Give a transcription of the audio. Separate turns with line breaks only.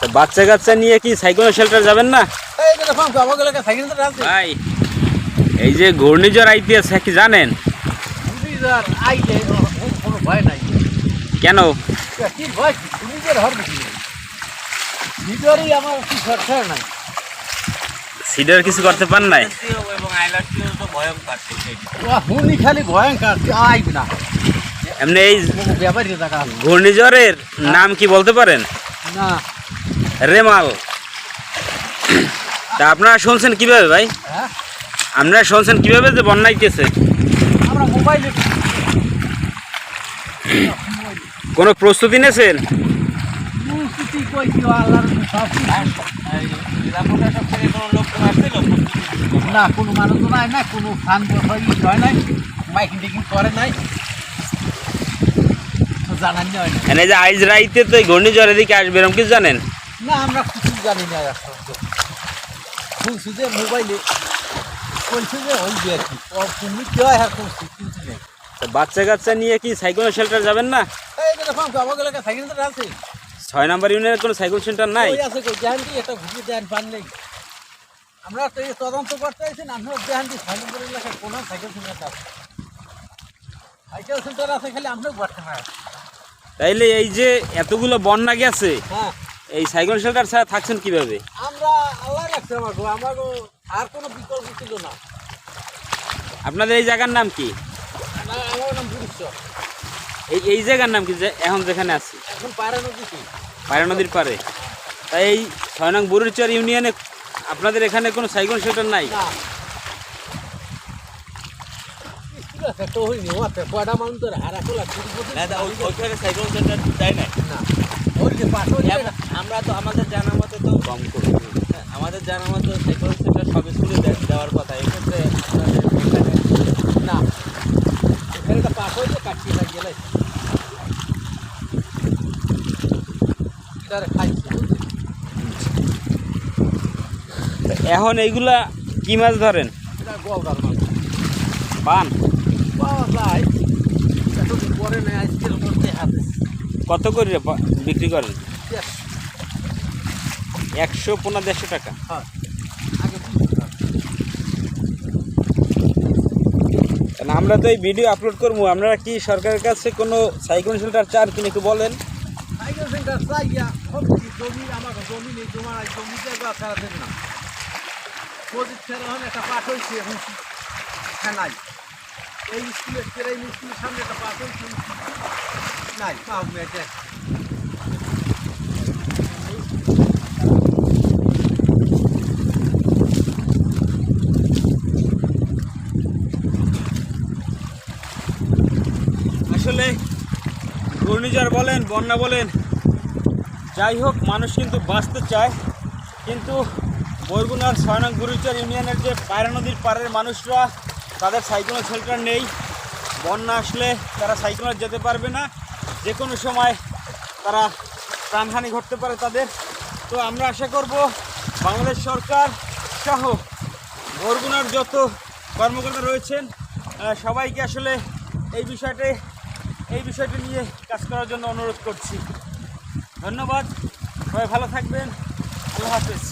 তা বাচ্চা কাচ্চা নিয়ে কি সাইকেল শেল্টার যাবেন না? ভাই এই যে ঘূর্ণিঝড় আইতেছে কি জানেন?
কোনো ভয় নাই।
কেন?
কি ভয়? নিজের হর বেশি নিজেরই আমার কি নাই।
সিডার কিছু করতে পান নাই?
খালি ভয়ঙ্কর
এমনি এই ঘূর্ণিঝড়ের নাম কি বলতে পারেন?
না।
রেমাল। তা আপনারা শুনছেন কীভাবে ভাই?
হ্যাঁ?
আপনারা শুনছেন কীভাবে যে বন্যা আইতেছে
আমরা মোবাইলে
কোনো প্রস্তুতি নিয়েছেন?
কি আল্লাহর সব
জেলা প্রশাসক থেকে কোনো লোকজন আসছিল?
না কোনো মানুষ নাই না কোনো ফান হয় হয় নাই। মাইকিং টিকিং করে নাই। তো না
এনে যে আইজ রাইতে তো ঘূর্ণিঝড় এদিকে আসবে এরকম কিছু জানেন?
না আমরা কিছু জানি না এখন শুনছি যে মোবাইলে বলছে যে যে আর কি। তুমি কি হয় কোনো কিন্তু নেই?
বাচ্চা কাচ্চা নিয়ে কি সাইকেল শেল্টার যাবেন না?
এই যে দেখুন আমাকে লাগে সাইকেল তো আছে।
ছয় নাম্বার ইউনিয়নের কোনো সাইকেল সেন্টার নাই?
আছে কই জাহান্তি এটা ঘুরে দেন পান নেই। আমরা তো এই তদন্ত করতে আইছি না আমরা জাহান্তি সাইকেল করে এলাকায় কোনো সাইকেল সেন্টার আছে। সাইকেল সেন্টার আছে খালি আমরা ঘুরতে না
তাইলে এই যে এতগুলো বন্যা গেছে
হ্যাঁ।
এই সাইকেল শেল্টার ছাড়া থাকছেন কীভাবে?
আমরা আল্লাহ রাখছে আমাকে আমাকে আর কোনো বিকল্প ছিল না।
আপনাদের এই জায়গার নাম কি?
আমার নাম পুরুষ
এই এই জায়গার নাম কি যে এখন যেখানে আছি?
এখন পারে নদী কি?
পায়রা নদীর পারে তাই এই ছয় নং বুরুচর ইউনিয়নে আপনাদের এখানে কোনো সাইকেল শেল্টার নাই
না ঠিক আছে তো হইনি ওতে কয়টা মানুষ ধরে হারা খোলা শুরু করতে
না ওইখানে সাইকেল সেন্টার দেয় না
না। ওই যে পাশ
আমরা তো আমাদের জানা মতে তো
কম করে
হ্যাঁ, আমাদের জানা মতে সাইকেল সেন্টার সব স্কুলে দেওয়ার কথা। এক্ষেত্রে আপনাদের এখানে
না। এখানে তো পাশ হয়েছে
এখন এইগুলা কি মাছ ধরেন? পান
পাওয়া যায় এতদিন পরে নেই আজকের মধ্যে হাতে।
কত করে বিক্রি করেন? একশো পনেরো দেড়শো টাকা।
হ্যাঁ।
আমরা তো এই ভিডিও আপলোড করব। আপনারা কি সরকারের কাছে কোনো সাইকেল শেল্টার চার কিনে একটু বলেন।
সেন্টার জমি আমাকে জমি নেই তোমার এই
আসলে ঘূর্ণিঝড় বলেন, বন্যা বলেন, যাই হোক, মানুষ কিন্তু বাঁচতে চায়। কিন্তু বরগুনার ছয় নং গুরুচর ইউনিয়নের যে পায়রা নদীর পাড়ের মানুষরা তাদের সাইকেলের শেল্টার নেই। বন্যা আসলে তারা সাইকেলে যেতে পারবে না। যে কোনো সময় তারা প্রাণহানি ঘটতে পারে তাদের। তো আমরা আশা করব বাংলাদেশ সরকার সহ বরগুনার যত কর্মকর্তা রয়েছেন সবাইকে আসলে এই বিষয়টি এই বিষয়টি নিয়ে কাজ করার জন্য অনুরোধ করছি। ধন্যবাদ। সবাই ভালো থাকবেন। আল্লাহ হাফেজ।